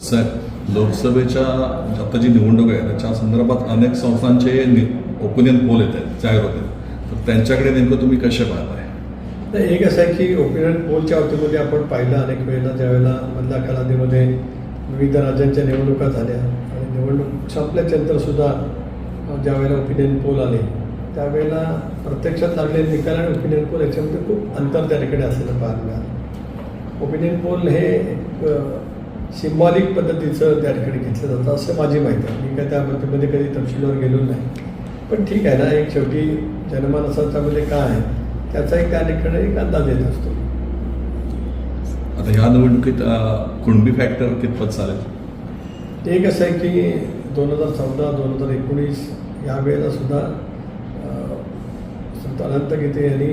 साहेब लोकसभेच्या आता जी निवडणूक आहे त्याच्या संदर्भात अनेक संस्थांचे ओपिनियन पोल येत आहेत जाहीर होते तर त्यांच्याकडे नेमकं तुम्ही कसे पाहताय? नाही एक असं आहे की ओपिनियन पोलच्या बाबतीमध्ये आपण पाहिलं अनेक वेळेला ज्यावेळेला मधल्या कालावधीमध्ये विविध राज्यांच्या निवडणुका झाल्या आणि निवडणूक संपल्याच्यानंतरसुद्धा सुद्धा ज्यावेळेला ओपिनियन पोल आले त्यावेळेला प्रत्यक्षात लागले निकाल आणि ओपिनियन पोल याच्यामध्ये खूप अंतर त्या ठिकाणी असलेलं पाहायला मिळालं. ओपिनियन पोल हे एक सिम्बॉलिक पद्धतीचं त्या ठिकाणी घेतलं जातं असं माझी माहिती आहे. मी काय त्या बाबतीमध्ये कधी तपशीलवर गेलो नाही. पण ठीक आहे ना एक शेवटी जनमानसाच्यामध्ये काय आहे त्याचा एक त्या ठिकाणी एक अंदाज येत असतो. आता ह्या निवडणुकीत कुणबी फॅक्टर कितपत चालेल? एक असं आहे की दोन हजार चौदा दोन हजार एकोणीस या वेळेला सुद्धा संत अनंत गीते यांनी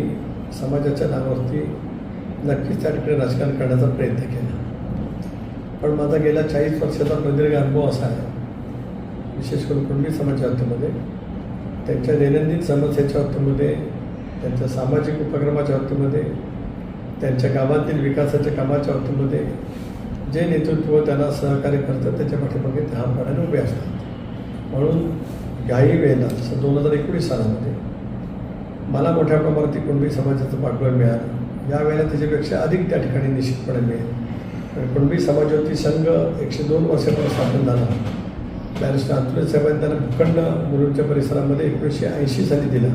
समाजाच्या नावावरती नक्कीच त्या ठिकाणी राजकारण करण्याचा प्रयत्न केला. पण माझा गेल्या चाळीस वर्षाचा प्रदीर्घ अनुभव असा आहे. विशेष करून कुणबी समाजाच्या बाबतीमध्ये. त्यांच्या दैनंदिन समस्येच्या बाबतीमध्ये त्यांच्या सामाजिक उपक्रमाच्या बाबतीमध्ये त्यांच्या गावातील विकासाच्या कामाच्या बाबतीमध्ये जे नेतृत्व त्यांना सहकार्य करतात त्याच्या पाठीमागे ते ठामपणाने उभे असतात. म्हणून याही वेळेला जसं दोन हजार एकोणीस सालामध्ये मला मोठ्या प्रमाणात कुणबी समाजाचं पाठबळ मिळालं. या वेळेला त्याच्यापेक्षा अधिक त्या ठिकाणी निश्चितपणे मिळेल. कुणबी समाजवती संघ एकशे दोन वर्षापूर्वी स्थापन झाला. बॅरिस्टर अतुल साहेबांनी त्यांना भूखंड मुलुंडच्या परिसरामध्ये एकोणीसशे ऐंशी साली दिला.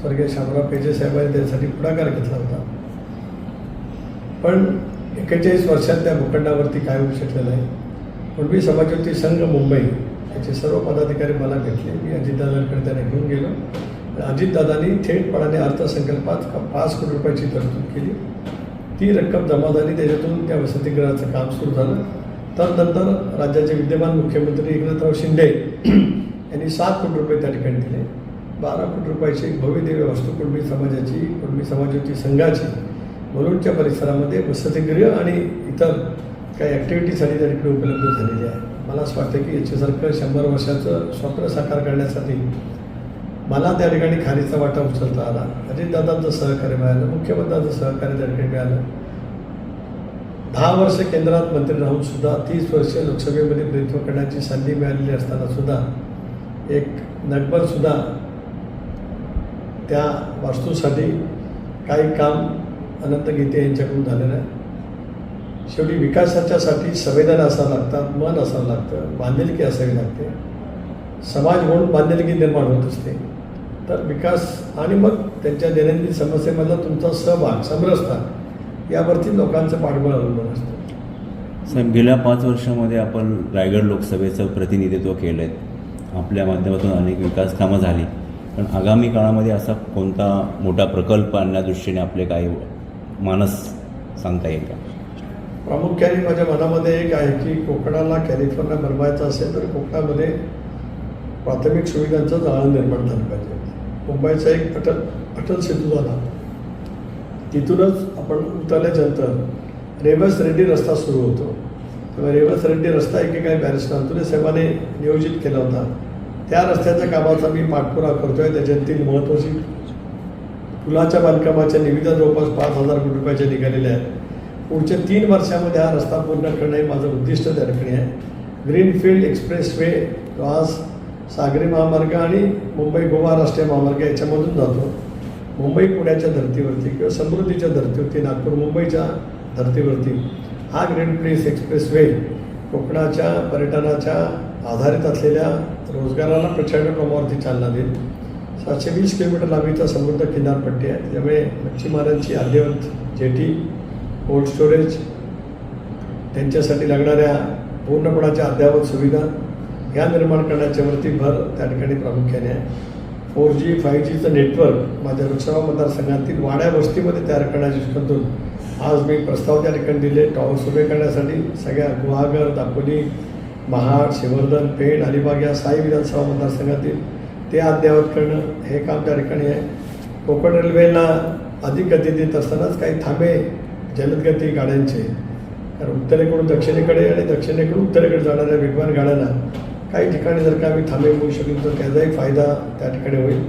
स्वर्गीय शामराव पेजे साहेबांनी त्यासाठी पुढाकार घेतला होता. पण एक्केचाळीस वर्षात त्या भूखंडावरती काय होऊ शकलेलं आहे? कुणबी समाजवती संघ मुंबई याचे सर्व पदाधिकारी मला भेटले. मी अजितदादांकडे त्यांना घेऊन गेलो. अजितदादांनी थेटपणाने अर्थसंकल्पात पाच कोटी रुपयाची तरतूद केली. ती रक्कम जमा झाली त्याच्यातून त्या वसतिगृहाचं काम सुरू झालं. तर नंतर राज्याचे विद्यमान मुख्यमंत्री एकनाथराव शिंदे यांनी सात कोटी रुपये त्या ठिकाणी दिले. बारा कोटी रुपयाची एक भव्य वास्तू कुणबी समाजाची कुणबी समाजवती संघाची मुलुंडच्या परिसरामध्ये वसतिगृह आणि इतर काही ॲक्टिव्हिटीसाठी त्या ठिकाणी उपलब्ध झालेली आहे. मला असं वाटतं की याच्यासारखं शंभर वर्षाचं स्वप्न साकार करण्यासाठी मला त्या ठिकाणी खारीचा वाटा उचलता आला. म्हणजे अजितदादांचं सहकार्य मिळालं मुख्यमंत्र्यांचं सहकार्य त्या ठिकाणी मिळालं. दहा वर्ष केंद्रात मंत्री राहून सुद्धा तीस वर्ष लोकसभेमध्ये प्रतिनिधित्व करण्याची संधी मिळालेली असताना सुद्धा एक नटभर सुद्धा त्या वास्तूसाठी काही काम अनंत गीते यांच्याकडून झालेलं आहे. शेवटी विकासाच्यासाठी संवेदना असावं लागतात मन असावं लागतं बांधिलकी असावी लागते. समाज म्हणून बांधिलकी निर्माण होत असते. तर विकास आणि मग त्यांच्या दैनंदिन समस्येमधला तुमचा सहभाग समरसता यावरती लोकांचं पाठबळ अवलंबून असतं. साहेब गेल्या पाच वर्षामध्ये आपण रायगड लोकसभेचं प्रतिनिधित्व केलं आहे आपल्या माध्यमातून अनेक विकास कामं झाली. पण आगामी काळामध्ये असा कोणता मोठा प्रकल्प आणण्या दृष्टीने आपले काही मानस सांगता येईल का? प्रामुख्याने माझ्या मनामध्ये एक आहे की कोकणाला कॅलिफोर्निया बनवायचं असेल तर कोकणामध्ये प्राथमिक सुविधांचं जाळं निर्माण झालं पाहिजे. मुंबईचा एक अटल अटल सेतू झाला तिथूनच आपण उतरल्याच्यानंतर रेवस रेड्डी रस्ता सुरू होतो. तेव्हा रेवस रेड्डी रस्ता एकेकाळी बॅरिस्टर अंतुले साहेबांनी नियोजित केला होता. त्या रस्त्याच्या कामाचा मी पाठपुरावा करतोय. त्याच्यातील महत्त्वाची पुलाच्या बांधकामाच्या निविदा जवळपास पाच हजार कोटी रुपयाच्या निघालेल्या आहेत. पुढच्या तीन वर्षामध्ये हा रस्ता पूर्ण करणं हे माझं उद्दिष्ट त्या ठिकाणी आहे. ग्रीनफील्ड एक्सप्रेस वे आज सागरी महामार्ग आणि मुंबई गोवा राष्ट्रीय महामार्ग याच्यामधून जातो. मुंबई पुण्याच्या धर्तीवरती किंवा समृद्धीच्या धर्तीवरती नागपूर मुंबईच्या धर्तीवरती. हा ग्रीनफील्ड एक्सप्रेस वे कोकणाच्या पर्यटनाच्या आधारित असलेल्या रोजगाराला प्रचंड प्रमाणावरती चालना देईल. सातशे वीस किलोमीटर लांबीचा समृद्ध किनारपट्टी आहे. त्यामुळे मच्छीमारांची अद्ययावत जेटी कोल्ड स्टोरेज त्यांच्यासाठी लागणाऱ्या पूर्णपणाच्या अद्ययावत सुविधा या निर्माण करण्याच्यावरती भर त्या ठिकाणी प्रामुख्याने आहे. फोर जी फाईव्ह जीचं नेटवर्क माझ्या लोकसभा मतदारसंघातील वाड्या वस्तीमध्ये तयार करण्याच्या दृष्टीतून आज मी प्रस्ताव त्या ठिकाणी दिले. टॉवर्स उभे करण्यासाठी सगळ्या गुहागर दापोली महाड शिवर्धन पेठ अलिबाग या साई विधानसभा मतदारसंघातील ते अद्ययावत करणं हे काम त्या ठिकाणी आहे. कोकण रेल्वेला अधिक गती देत असतानाच काही थांबे जलदगती गाड्यांचे. तर उत्तरेकडून दक्षिणेकडे आणि दक्षिणेकडून उत्तरेकडे जाणाऱ्या वेगवान गाड्यांना काही ठिकाणी जर का आम्ही थांबे होऊ शकलो तर त्याचाही फायदा त्या ठिकाणी होईल.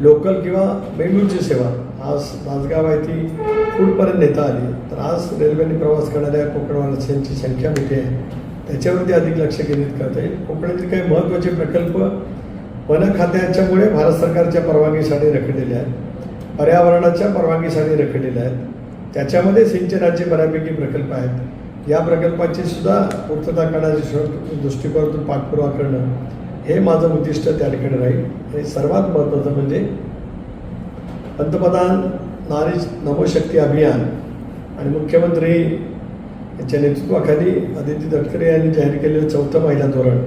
लोकल किंवा मेमूची सेवा आज नाचगाव आहे ती फूडपर्यंत नेता आली. तर आज रेल्वेने प्रवास करणाऱ्या कोकणवासियांची संख्या मोठी आहे. त्याच्यावरती अधिक लक्ष केंद्रित करता येईल. कोकणातील काही महत्त्वाचे प्रकल्प वन खात्याच्यामुळे भारत सरकारच्या परवानगीसाठी रखडलेले आहेत. पर्यावरणाच्या परवानगीसाठी रखडलेले आहेत. त्याच्यामध्ये सिंचनाचे बऱ्यापैकी प्रकल्प आहेत. या प्रकल्पाची सुद्धा पूर्तता करण्याच्या दृष्टिकोनातून पाठपुरावा करणं हे माझं उद्दिष्ट त्या ठिकाणी राहील. आणि सर्वात महत्त्वाचं म्हणजे पंतप्रधान नारी नवशक्ती अभियान आणि मुख्यमंत्री यांच्या नेतृत्वाखाली आदित्य तटकरे यांनी जाहीर केलेलं चौथं महिला धोरण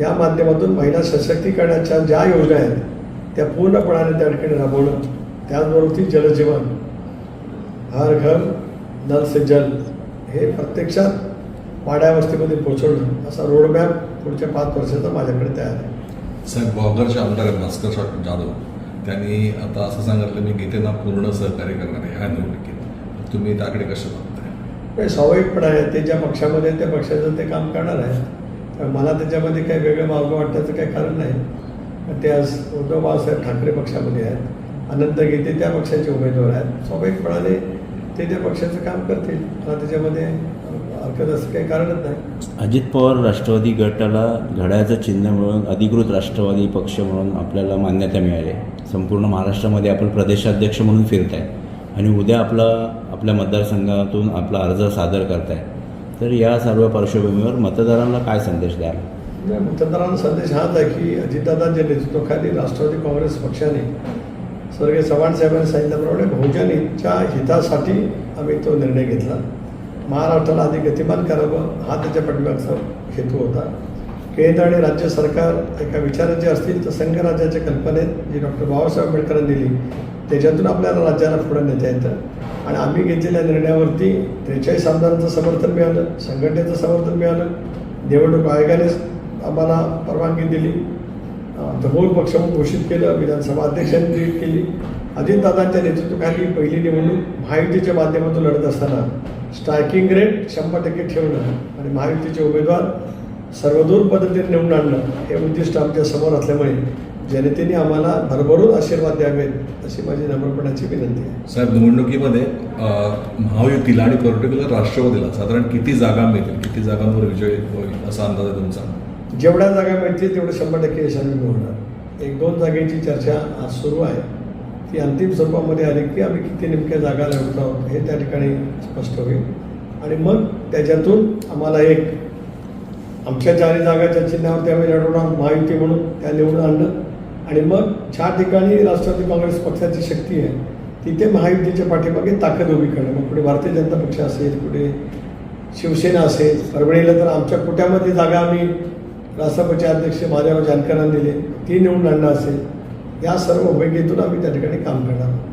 या माध्यमातून महिला सशक्तीकरणाच्या ज्या योजना आहेत त्या पूर्णपणाने त्या ठिकाणी राबवणं त्याचबरोबर ती जलजीवन हर घर नल से जल हे प्रत्यक्षात वाड्यावस्तीमध्ये पोहोचवणं असा रोडमॅप पुढच्या पाच वर्षाचा माझ्याकडे तयार आहे. साहेब वाघरचे आमदार भास्कर जाधव. त्यांनी आता असं सांगितलं मी गीतेना पूर्ण सहकार्य करणार आहे ह्या निवडणुकीत. तुम्ही त्याकडे कसं बघताय? स्वाभाविकपणे आहे ते ज्या पक्षामध्ये त्या पक्षाचं ते काम करणार आहे मला त्याच्यामध्ये काही वेगळं मार्ग वाटण्याचं काही कारण नाही. ते आज उद्धव बाळासाहेब ठाकरे पक्षामध्ये आहेत. अनंत गीते त्या पक्षाचे उमेदवार आहेत. स्वाभाविकपणाने ते त्या पक्षाचं काम करतील. मला त्याच्यामध्ये हरकत असं काही कारणच नाही. अजित पवार राष्ट्रवादी गटाला घड्याळाचं चिन्ह मिळून अधिकृत राष्ट्रवादी पक्ष म्हणून आपल्याला मान्यता मिळाली. संपूर्ण महाराष्ट्रामध्ये आपण प्रदेशाध्यक्ष म्हणून फिरत आहे आणि उद्या आपला आपल्या मतदारसंघातून आपला अर्ज सादर करताय. तर या सर्व पार्श्वभूमीवर मतदारांना काय संदेश द्याल? मतदारांना संदेश हाच आहे की अजितदादांच्या नेतृत्वाखाली राष्ट्रवादी काँग्रेस पक्षाने स्वर्गीय चव्हाण साहेबांनी सांगितल्याप्रमाणे बहुजनीच्या हितासाठी आम्ही तो निर्णय घेतला. महाराष्ट्राला अधिक गतिमान करावं हा त्याच्या पाठीमागचा हेतू होता. केंद्र आणि राज्य सरकार एका विचाराचे असतील तर संघराज्याच्या कल्पनेत जी डॉक्टर बाबासाहेब आंबेडकरांनी दिली त्याच्यातून आपल्याला राज्याला पुढे नेता येतं. आणि आम्ही घेतलेल्या निर्णयावरती त्रेचाळीस आमदारांचं समर्थन मिळालं संघटनेचं समर्थन मिळालं. निवडणूक आयोगाने आम्हाला परवानगी दिली. धमोल पक्ष म्हणून घोषित केलं विधानसभा अध्यक्षांनी ट्विट केली. अजितदादांच्या नेतृत्वाखाली पहिली निवडणूक महायुतीच्या माध्यमातून लढत असताना. स्ट्रायकिंग रेट शंभर टक्के ठेवणं आणि महायुतीचे उमेदवार सर्वदूर पद्धतीने निवडून आणणं हे उद्दिष्ट आमच्यासमोर असल्यामुळे जनतेने आम्हाला भरभरून आशीर्वाद द्यावेत अशी माझी नम्रपणाची विनंती आहे. साहेब निवडणुकीमध्ये महायुतीला आणि पर्टिक्युलर राष्ट्रवादीला साधारण किती जागा मिळतील? किती जागांवर विजय होईल असा अंदाज आहे तुमचा? जेवढ्या जागा मिळतील तेवढे शंभर टक्के यशाने मिळवणार एक दोन जागेची चर्चा आज सुरू आहे. ती अंतिम स्वरूपामध्ये आली की आम्ही किती नेमक्या जागा लढत आहोत हे त्या ठिकाणी स्पष्ट होईल. आणि मग त्याच्यातून आम्हाला एक आमच्या चारही जागाच्या चिन्हावरती आम्ही लढवणार महायुती म्हणून त्या निवडून आणणं. आणि मग ज्या ठिकाणी राष्ट्रवादी काँग्रेस पक्षाची शक्ती आहे. तिथे महायुतीच्या पाठीमागे ताकद उभी करणं. मग कुठे भारतीय जनता पक्ष असेल कुठे शिवसेना असेल परभणीला तर आमच्या कुट्यामध्ये जागा आम्ही रासपचे अध्यक्ष महादेवराव जानकरांना दिले ती निवडून आणणं असेल या सर्व भूमिकेतून आम्ही त्या ठिकाणी काम करणार आहोत.